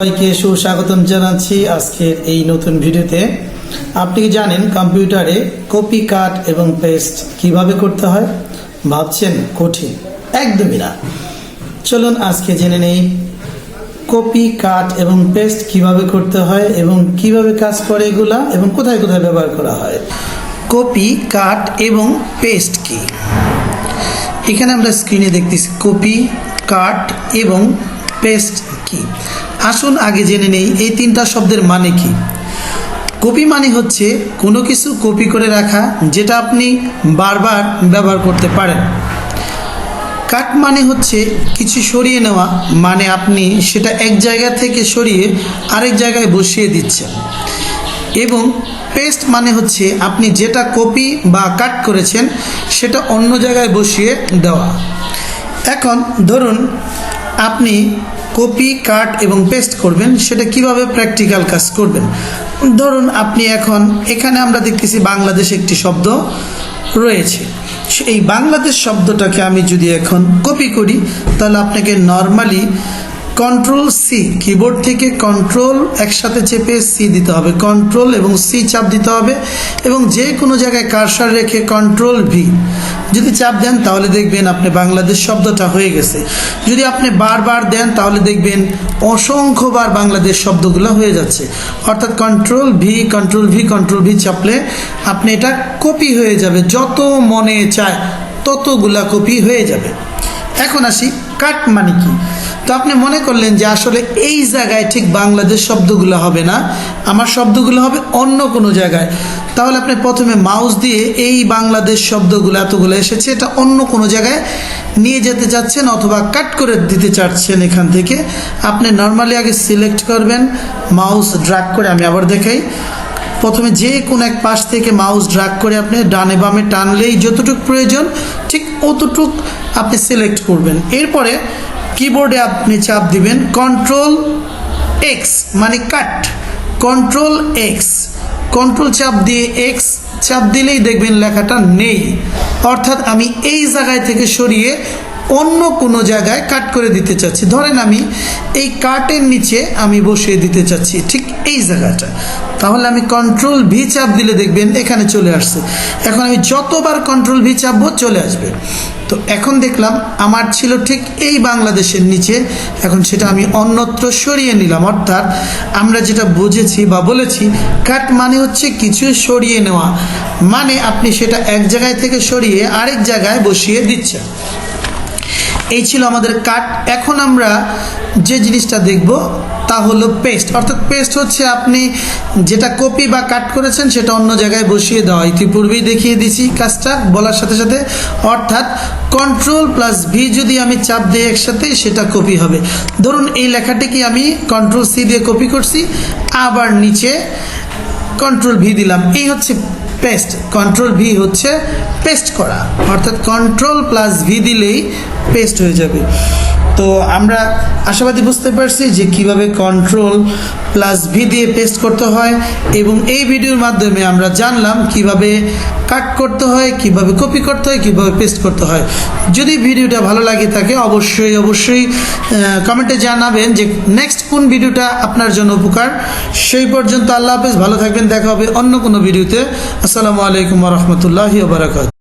সবাইকে সুস্বাগতম জানাচ্ছি আজকের এই নতুন ভিডিওতে। আপনি কি জানেন কম্পিউটারে কপি কাট এবং পেস্ট কীভাবে করতে হয়? ভাবছেন কঠিন? একদমই না। চলুন আজকে জেনে নেই কপি কাট এবং পেস্ট কীভাবে করতে হয় এবং কীভাবে কাজ করে এগুলা এবং কোথায় কোথায় ব্যবহার করা হয়। কপি কাট এবং পেস্ট কি? এখানে আমরা স্ক্রিনে দেখতেছি কপি, কাট এবং পেস্ট কি। আসুন আগে জেনে নেই, এই তিনটা শব্দের মানে কি? কপি মানে হচ্ছে কোনো কিছু কপি করে রাখা যেটা আপনি বারবার ব্যবহার করতে পারেন। কাট মানে হচ্ছে কিছু সরিয়ে নেওয়া মানে আপনি সেটা এক জায়গা থেকে সরিয়ে আরেক জায়গায় বসিয়ে দিচ্ছেন। এবং পেস্ট মানে হচ্ছে আপনি যেটা কপি বা কাট করেছেন, সেটা অন্য জায়গায় বসিয়ে দেওয়া। এখন ধরুন আপনি কপি, কাট এবং পেস্ট করবেন, সেটা কীভাবে প্র্যাকটিক্যাল কাজ করবেন? ধরুন আপনি এখন, এখানে আমরা দেখতেছি বাংলাদেশ একটি শব্দ রয়েছে। এই বাংলাদেশ শব্দটাকে আমি যদি এখন কপি করি, তাহলে আপনাকে নর্মালি কন্ট্রোল সি কিবোর্ড থেকে কন্ট্রোল একসাথে চেপে সি দিতে হবে। কন্ট্রোল এবং সি চাপ দিতে হবে এবং যে কোনো জায়গায় কারসার রেখে কন্ট্রোল ভি যদি চাপ দেন তাহলে দেখবেন আপনি বাংলাদেশ শব্দটা হয়ে গেছে। যদি আপনি বারবার দেন তাহলে দেখবেন অসংখ্যবার বাংলাদেশ শব্দগুলো হয়ে যাচ্ছে। অর্থাৎ control V control V control V চাপলে আপনি এটা কপি হয়ে যাবে। যত মনে চায় ততগুলা কপি হয়ে যাবে। এখন আসি কাট মানে কি? তো আপনি মনে করলেন যে আসলে এই জায়গায় ঠিক বাংলাদেশ শব্দগুলো হবে না, আমার শব্দগুলো হবে অন্য কোনো জায়গায়। তাহলে আপনি প্রথমে মাউস দিয়ে এই বাংলাদেশ শব্দগুলো এতগুলো এসেছে, এটা অন্য কোনো জায়গায় নিয়ে যেতে চাচ্ছেন অথবা কাট করে দিতে চাচ্ছেন এখান থেকে? আপনি নর্মালি আগে সিলেক্ট করবেন, মাউস ড্রাগ করে আমি আবার দেখাই। প্রথমে যে কোনো এক পাশ থেকে মাউস ড্রাগ করে আপনি ডানে বামে টানলেই যতটুকু প্রয়োজন, ঠিক অতটুক আপনি সিলেক্ট করবেন। এরপরে কিবোর্ডে আপনি চাপ দিবেন কন্ট্রোল এক্স মানে কাট কন্ট্রোল এক্স কন্ট্রোল চাপ দিয়ে এক্স চাপ দিলেই দেখবেন লেখাটা নেই। অর্থাৎ আমি এই জায়গায় থেকে সরিয়ে অন্য কোনো জায়গায় কাট করে দিতে চাচ্ছি। ধরেন আমি এই কাটের নিচে আমি বসিয়ে দিতে চাচ্ছি, ঠিক এই জায়গাটা। তাহলে আমি কন্ট্রোল ভি চাপ দিলে দেখবেন এখানে চলে আসছে। এখন আমি যতবার কন্ট্রোল ভি চাপবো চলে আসবে। তো এখন দেখলাম আমার ছিল ঠিক এই বাংলাদেশের নিচে, এখন সেটা আমি অন্যত্র সরিয়ে নিলাম। অর্থাৎ আমরা যেটা বুঝেছি বা বলেছি, কাট মানে হচ্ছে কিছু সরিয়ে নেওয়া। মানে আপনি সেটা এক জায়গায় থেকে সরিয়ে আরেক জায়গায় বসিয়ে দিচ্ছেন। এই ছিল আমাদের কাট এখন আমরা যে জিনিসটা দেখব, তা হলো পেস্ট অর্থাৎ পেস্ট হচ্ছে আপনি যেটা কপি বা কাট করেছেন, সেটা অন্য জায়গায় বসিয়ে দেওয়া। ইতিপূর্বেই দেখিয়ে দিয়েছি কাজটা, বলার সাথে সাথে। অর্থাৎ কন্ট্রোল প্লাস ভি যদি আমি চাপ দিই একসাথে, সেটা কপি হবে। ধরুন এই লেখাটিকে আমি কন্ট্রোল সি দিয়ে কপি করছি, আবার নিচে কন্ট্রোল ভি দিলাম। এই হচ্ছে পেস্ট কন্ট্রোল ভি হচ্ছে পেস্ট করা। অর্থাৎ কন্ট্রোল প্লাস ভি দিলেই পেস্ট হয়ে যাবে। তো আমরা আশাবাদী বুঝতে পারছি যে কীভাবে কন্ট্রোল প্লাস ভি দিয়ে পেস্ট করতে হয় এবং এই ভিডিওর মাধ্যমে আমরা জানলাম কীভাবে কাট করতে হয়, কীভাবে কপি করতে হয়, কীভাবে পেস্ট করতে হয়। যদি ভিডিওটা ভালো লাগে থাকে, অবশ্যই অবশ্যই কমেন্টে জানাবেন যে নেক্সট কোন ভিডিওটা আপনার জন্য উপকার। সেই পর্যন্ত আল্লাহ হাফেজ, ভালো থাকবেন, দেখা হবে অন্য কোনো ভিডিওতে। আসসালামু আলাইকুম রহমতুল্লাহি বারাকাত